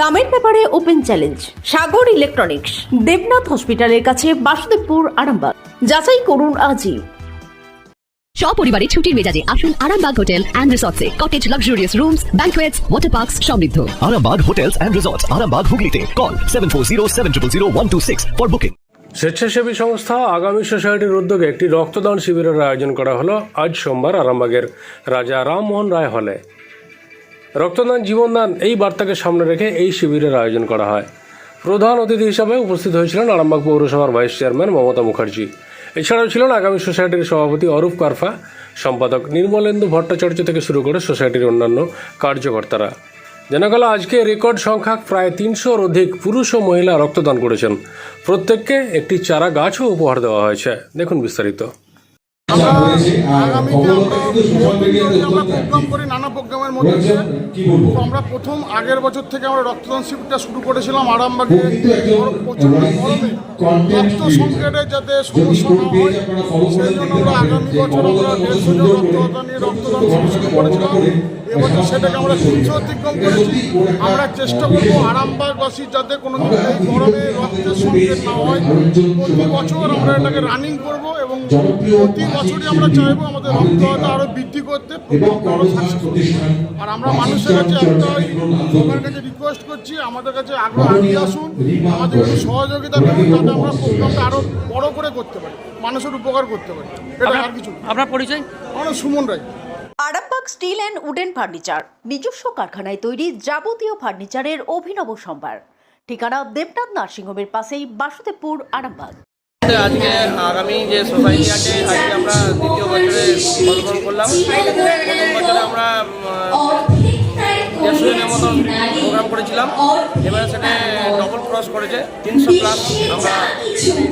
দামের ব্যাপারে open challenge Sagar electronics Debnath হসপিটালের কাছে বাসুদেবপুর আরামবাগ। যাচাই করুন আজই। সপরিবারে ছুটির মেজাজে আসুন Arambagh hotel and রিসর্টসে। Cottage luxurious rooms banquets water parks সমৃদ্ধ। Arambag Hotels and Resorts, Arambag Hooghly Call 740 for booking. স্বেচ্ছাসেবী সংস্থা আগামী সোসাইটির উদ্যোগে একটি রক্তদান শিবিরের আয়োজন করা হলো আজ সোমবার আরামবাগের রাজা রামমোহন রায় হলে। রক্তদান, জীবনদান এই বার্তাকে সামনে রেখে এই শিবিরের আয়োজন করা হয়। প্রধান অতিথি হিসাবে উপস্থিত হয়েছিলেন আরামবাগ পৌরসভার ভাইস চেয়ারম্যান মমতা মুখার্জি। এছাড়াও ছিলেন আগামী সোসাইটির সভাপতি অরূপ কারফা, সম্পাদক নির্মলেন্দু ভট্টাচার্য থেকে শুরু করে সোসাইটির অন্যান্য কার্যকর্তারা। জানা গেল, আজকে রেকর্ড সংখ্যক প্রায় তিনশোর অধিক পুরুষ ও মহিলা রক্তদান করেছেন। প্রত্যেককে একটি চারা গাছও উপহার দেওয়া হয়েছে। দেখুন বিস্তারিত। প্রোগ্রামের মধ্যে দিয়ে তো আমরা প্রথম আগের বছর থেকে আমরা রক্তদান শিবিরটা শুরু করেছিলাম আরামবাগে। গরমে। রক্ত সংকটে যাতে সমস্যা না হয় সেই জন্য আমরা আগামী বছর আমরা দেড়শো জন রক্তদান নিয়ে রক্তদান শিবির শুরু করেছিলাম। এবছর সেটাকে আমরা তিনশো অতিক্রম করেছি। আমরা চেষ্টা করব আরামবাগবাসী যাতে কোনো গরমে রক্তের সংকট না হয়। প্রতি বছর আমরা এটাকে রানিং করব এবং প্রতি বছরই আমরা চাইব আমাদের রক্তদাতা আরও বৃদ্ধি করতে আর আমরা মানুষের কাছে একটাই সবার কাছে রিকোয়েস্ট করছি আমাদের কাছে আগ্রহ আগিয়ে আসুন। আমাদের একটু সহযোগিতা করুন যাতে আমরা প্রোগ্রামটা আরও বড় করে করতে পারি মানুষের উপকার করতে পারি। এটা আর কিছু। আপনার পরিচয়? আমার Suman Ray. Arambagh steel and wooden furniture, নিজস্ব কারখানায় তৈরি যাবতীয় ফার্নিচারের অভিনব সম্ভার। ঠিকানা দেবনাথ নার্সিংহোমের পাশেই বাসুদেবপুর, আরামবাগ। আজকে আগামী যে সোসাইটি আছে, আজকে আমরা দ্বিতীয় বছরে পদার্পণ করলাম। প্রথম বছরে আমরা দেড়শো জনের মতো প্রোগ্রাম করেছিলাম। এবারে সেটা ডবল ক্রস করেছে। তিনশো প্লাস আমরা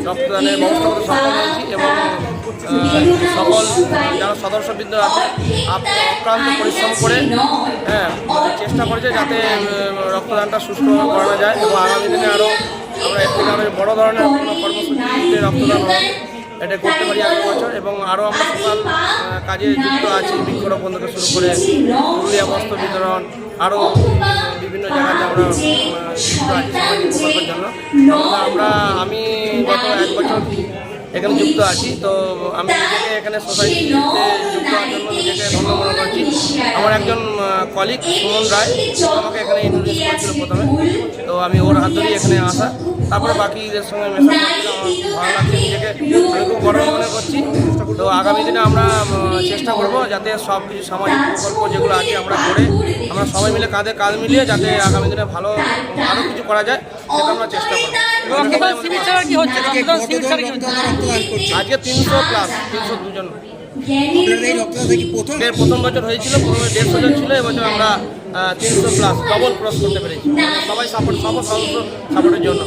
রক্তদানের ব্যবস্থা করতে সক্ষম হয়েছি এবং সকল যারা সদস্যবৃন্দ আছে অক্রান্ত পরিশ্রম করে হ্যাঁ চেষ্টা করেছে যাতে রক্তদানটা সুষ্ঠুভাবে করানো যায় এবং আগামী দিনে আরও আমরা এর থেকে আরও বড় ধরনের কোনো কর্মসূচিতে রক্তদান হবে। এটা করতে পারি আগামী বছর এবং আরও আমরা সোশ্যাল কাজে যুক্ত আছি, বৃক্ষরোপণ থেকে শুরু করে পুরুলিয়া বস্ত্র বিতরণ আরও বিভিন্ন জায়গাতে আমরা যুক্ত আছি সামাজিক জন্য। আমরা, আমি গত এক বছর এখানে যুক্ত আছি, তো আমি নিজেকে এখানে সোসাইটিতে যুক্ত হওয়ার জন্য নিজেকে ধন্য মনে করছি। আমার একজন কলিগ সুমন রায়, আমাকে এখানে ইন্ট্রোডিউস করেছিল প্রথমে। তো আমি ওর হাত ধরেই এখানে আসা। তারপরে বাকিদের সঙ্গে মেশা ভালো লাগছে নিজেকে। আমি খুব গর্ব মনে করছি। তো আগামী দিনে আমরা চেষ্টা করব যাতে সব কিছু সামাজিক প্রকল্প যেগুলো আছে আমরা করে আমরা সবাই মিলে কাঁধে কাঁধ মিলিয়ে যাতে আগামী দিনে ভালো আরও কিছু করা যায়। সেটা আমরা চেষ্টা করব আজকে তিনশো প্লাস তিনশো দুজন। প্রথম? এর প্রথম বছর হয়েছিল প্রথমে দেড়শো জন ছিল এবছর আমরা তিনশো প্লাস ডবল ক্রস করতে পেরেছি। সবাই সাপোর্ট সব সদস্য সাপোর্টের জন্য।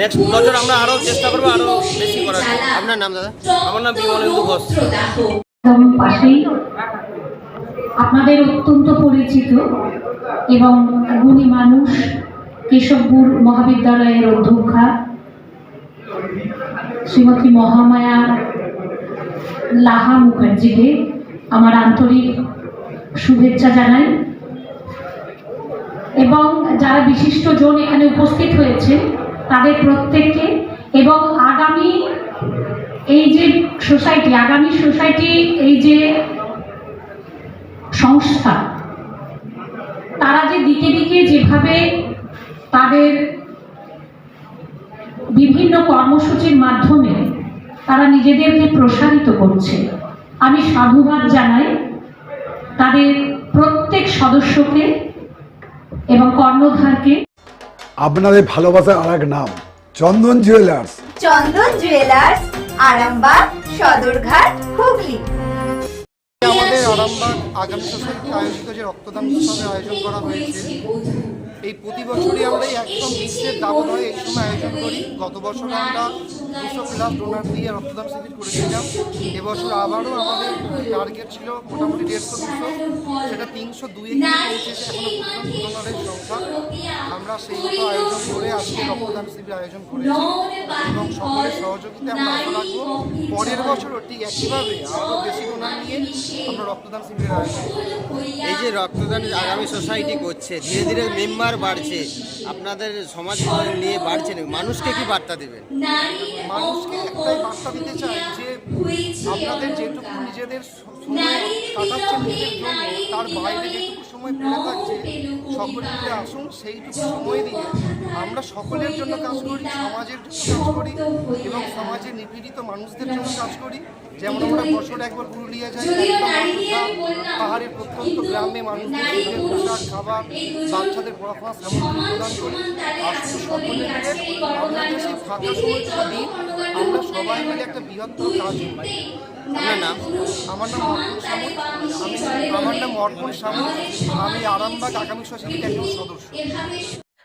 নেক্সট বছর আমরা আরও চেষ্টা করব আরও বেশি করার। আপনার নাম দাদা? আমার নাম বিমলেন্দু ঘোষ। পাশেই আপনাদের অত্যন্ত পরিচিত এবং গুণী মানুষ কেশবপুর মহাবিদ্যালয়ের অধ্যক্ষা শ্রীমতী মহামায়া লাহা মুখার্জিকে আমার আন্তরিক শুভেচ্ছা জানাই। এবং যারা বিশিষ্ট জন এখানে উপস্থিত হয়েছে তাদের প্রত্যেককে এবং আগামী এই যে সোসাইটি, আগামী সোসাইটি এই যে সংস্থা, তারা যে দিকে দিকে যেভাবে তাদের বিভিন্ন কর্মসূচির মাধ্যমে তারা নিজেদেরকে প্রসারিত করছে। আমি সাধুবাদ জানাই তাদের প্রত্যেক সদস্যকে এবং কর্ণধারকে। আপনাদের ভালোবাসার আর এক নাম চন্দন জুয়েলার্স। চন্দন জুয়েলার্স আরামবাগ সদরঘাট হুগলি। আমাদের আরামবাগ আগামী সোসাইটি আয়োজিত যে রক্তদান উৎসবের আয়োজন করা হয়েছে এই প্রতি বছরই আমরা একদম বিশ্বের দাবদাহে এই সময় আয়োজন করি। গত বছর আমরা দুশো প্লাস ডোনার দিয়ে রক্তদান শিবির করেছিলাম। এবছর আবারও আমাদের টার্গেট ছিল মোটামুটি দেড়শো, দুশো। সেটা তিনশো দুই ডোনারের সংখ্যা। আমরা সেই মতো আয়োজন করে আজকে রক্তদান শিবির আয়োজন করেছি। এবং সকলের সহযোগিতা আমরা আশা রাখব পরের বছরও ঠিক একইভাবে আরও বেশি গুণান নিয়ে আমরা রক্তদান শিবিরের আয়োজন এই যে রক্তদান আগামী সোসাইটি করছে, ধীরে ধীরে মেম্বার বাড়ছে, আপনাদের সমাজ নিয়ে বাড়ছে মানুষকে কি বার্তা দেবেন? মানুষকে একটাই বার্তা দিতে চাই যে আপনাদের যেটুকু নিজেদের সময় কাটাচ্ছেন নিজের জন্য তার বাইরে যেটুকু সময় পড়ে থাকছে সকলে মিলে আসুন সেইটুকু সময় দিয়ে আমরা সকলের জন্য কাজ করি সমাজের জন্য কাজ করি এবং সমাজে নিপীড়িত মানুষদের জন্য কাজ করি। যেমন আমরা বছরে একবার পুরুলিয়া যাই পাহাড়ের প্রত্যন্ত গ্রামে মানুষদের পোশাক খাবার বাচ্চাদের পড়াশোনা সামগ্রী প্রদান করি। সকলে সেই ফাঁকা সময়টুকু দিন আমরা সবাই মিলে একটা বৃহত্তর কাজ করি আপনার নাম? আমার নাম অর্পণ সামুই আমি আমার নাম অর্পণ আমি আরামবাগ আগামী একজন সদস্য।